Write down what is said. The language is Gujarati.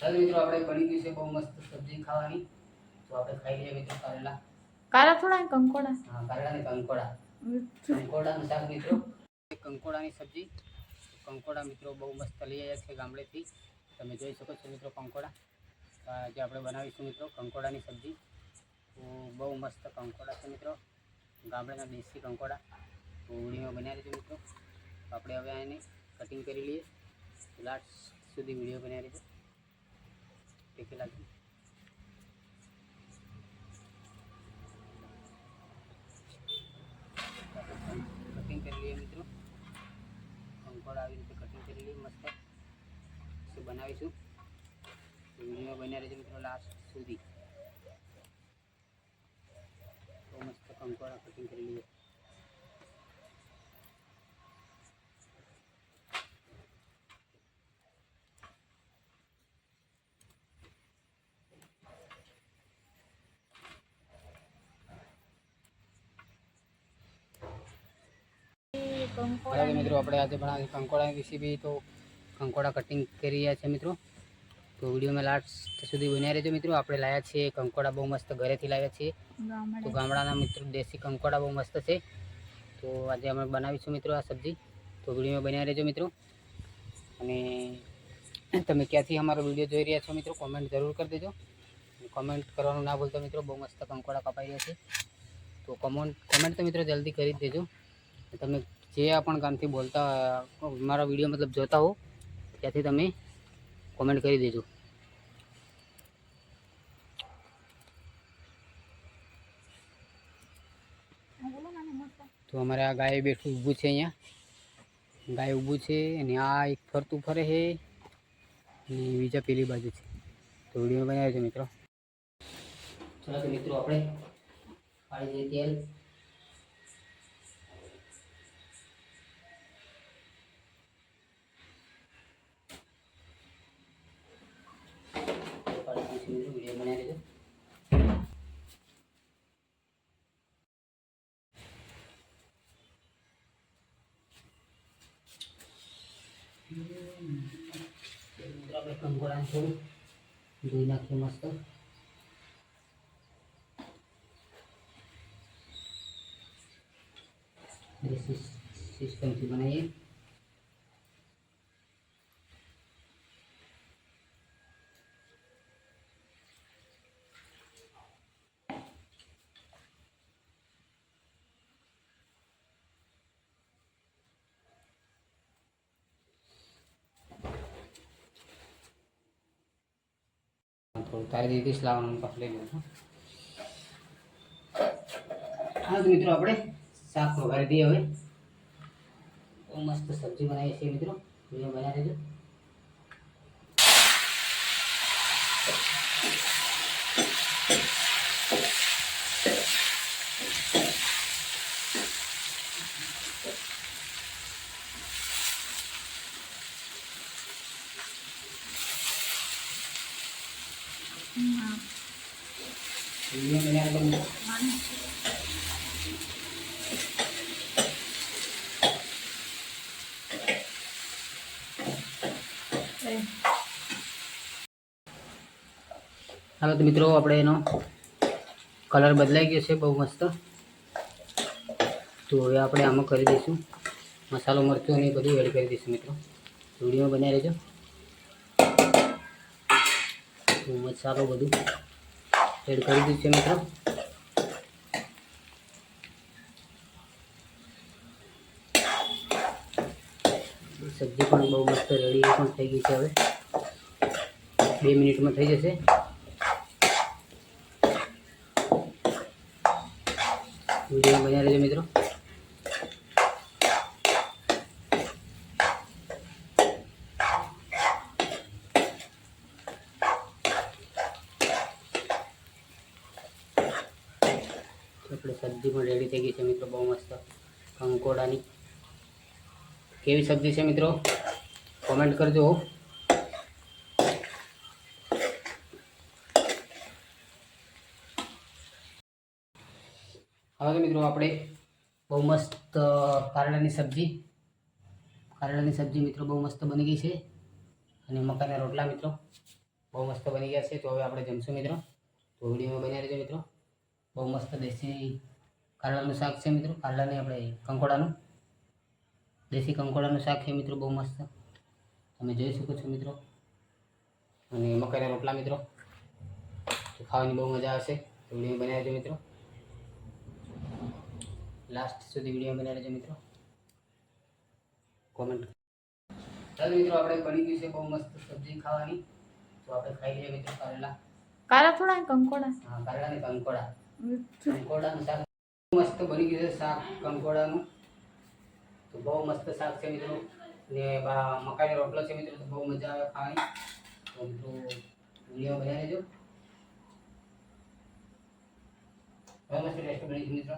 ચાલો મિત્રો આપણે બની ગયું છે બહુ મસ્ત સબ્જી ખાવાની. તો આપણે ખાઈ લઈએ મિત્રો કારેલા. કારા થોડા કંકોડા. હા કારેલા ને કંકોડા કંકોડાનું શાક મિત્રો. કંકોડાની સબ્જી. કંકોડા મિત્રો બહુ મસ્ત લઈ આવ્યા છે ગામડેથી. તમે જોઈ શકો છો મિત્રો કંકોડા. જે આપણે બનાવીશું મિત્રો કંકોડાની સબ્જી. તો બહુ મસ્ત કંકોડા છે મિત્રો. ગામડાના દેશી કંકોડા. ઉડીમાં બનાવી રહેજો મિત્રો. આપણે હવે આને કટિંગ કરી લઈએ. લાસ્ટ સુધી વીડિયો બનાવી રહેજો. દેખી લાગે કટિંગ કરી લઈએ મિત્રો. કંકોડ આવી રીતે કટિંગ કરી લઈએ મસ્ત. બનાવીશું? વીડિયો બન્યા રહેજો મિત્રો લાસ્ટ સુધી. તો મસ્ત કંકોડા કટિંગ કરી લઈએ. બરાબર મિત્રો આપણે આજે ભણાવીએ કંકોડા વિશે બી તો કંકોડા કટિંગ કરી રહ્યા છે મિત્રો. તો વિડીયોમાં લાસ્ટ સુધી બન્યા રહેજો મિત્રો. આપણે લાવ્યા છીએ કંકોડા બહુ મસ્ત ઘરેથી લાવ્યા છીએ. તો ગામડાના મિત્રો દેશી કંકોડા બહુ મસ્ત છે. તો આજે અમે બનાવીશું મિત્રો આ સબ્જી. તો વિડીયોમાં બન્યા રહેજો મિત્રો. અને તમે ક્યાંથી અમારો વીડિયો જોઈ રહ્યા છો મિત્રો કોમેન્ટ જરૂર કરી દેજો. કોમેન્ટ કરવાનું ના ભૂલતા મિત્રો બહુ મસ્ત કંકોડા કપાઈ રહ્યા છે. તો કોમેન્ટ કોમેન્ટ તો મિત્રો જલ્દી કરી જ દેજો. તમે જે પણ ગામથી બોલતા, મારા વીડિયો મતલબ જોતા હો ત્યાંથી તમે કોમેન્ટ કરી દેજો. તો અમારે આ ગાય બેઠું ઊભું છે અહીંયા. ગાય ઊભું છે અને આ એક ફરતું ફરે છે અને બીજા પેલી બાજુ છે. તો વીડિયો બનાવ્યો છે મિત્રો. ચલો મિત્રો, આપણે તેલ પાડી દઈશું મિત્રો વીડિયો બનાવી દેજો મિત્રો આપણે કંકોડાને થોડું ધોઈ નાખીએ મસ્ત દેશી સિસ્ટમથી બનાવીએ થોડું તારી દીધી લાવવાનું પાછું લઈ લઉં હા તો મિત્રો આપણે શાક વઘારી દઈએ હવે. બહુ મસ્ત સબ્જી બનાવીએ છીએ મિત્રો. વીડિયો બનાવી દેજો. હાલો તો મિત્રો, આપણે એનો કલર બદલાઈ ગયો છે, બહુ મસ્ત. તો હવે આપણે આમાં કરી દઈશું. મસાલો, મરચું અને બધું એડ કરી દઈશું મિત્રો. વીડિયો બનાવી રહેજો તો મસાલો બધું એડ કરી દીધું છે મિત્રો. સબ્જી પણ બહુ મસ્ત રેડી પણ થઈ ગઈ છે હવે. બે મિનિટમાં થઈ જશે. વીડિયો બન્યા રહેજો મિત્રો. આપણે સબ્જી પણ રેડી થઈ ગઈ છે મિત્રો, બહુ મસ્ત કંકોડાની. કેવી સબ્જી છે મિત્રો? કોમેન્ટ કરજો હવે મિત્રો આપણે બહુ મસ્ત કારેલાની સબ્જી. કારેલાની સબ્જી મિત્રો બહુ મસ્ત બની ગઈ છે. અને મકાના રોટલા મિત્રો બહુ મસ્ત બની ગયા છે. તો હવે આપણે જમશું મિત્રો. તો વિડીયોમાં બન્યા રહેજો મિત્રો. બહુ મસ્ત દેશી કારલાનું શાક છે મિત્રો. કારલાને આપણે કંકોડાનું. દેશી કંકોડાનું શાક છે મિત્રો બહુ મસ્ત. તમે જોઈ શકો છો મિત્રો. અને મકાઈના રોટલા મિત્રો. ખાવાની બહુ મજા આવશે. તો વીડિયો બનાવી રહેજો મિત્રો. લાસ્ટ સુધી વીડિયો બનાવી રહેજો મિત્રો. કોમેન્ટ ચાલો મિત્રો આપણે બની ગયું છે બહુ મસ્ત સબ્જી ખાવાની. તો આપણે ખાઈ લઈએ મિત્રો કારેલા કારા થોડા કંકોડા. હા કારેલા ને કંકોડા. કંકોડાનું શાક. મસ્ત બની ગયું છે શાક, કંકોડાનું. તો બહુ મસ્ત શાક છે મિત્રો. ને મકાઈનો રોટલો છે મિત્રો, તો બહુ મજા આવે ખાવાની. તો મિત્રો, વીડિયો બનાવી લેજો બહુ મસ્ત ટેસ્ટ બની છે મિત્રો.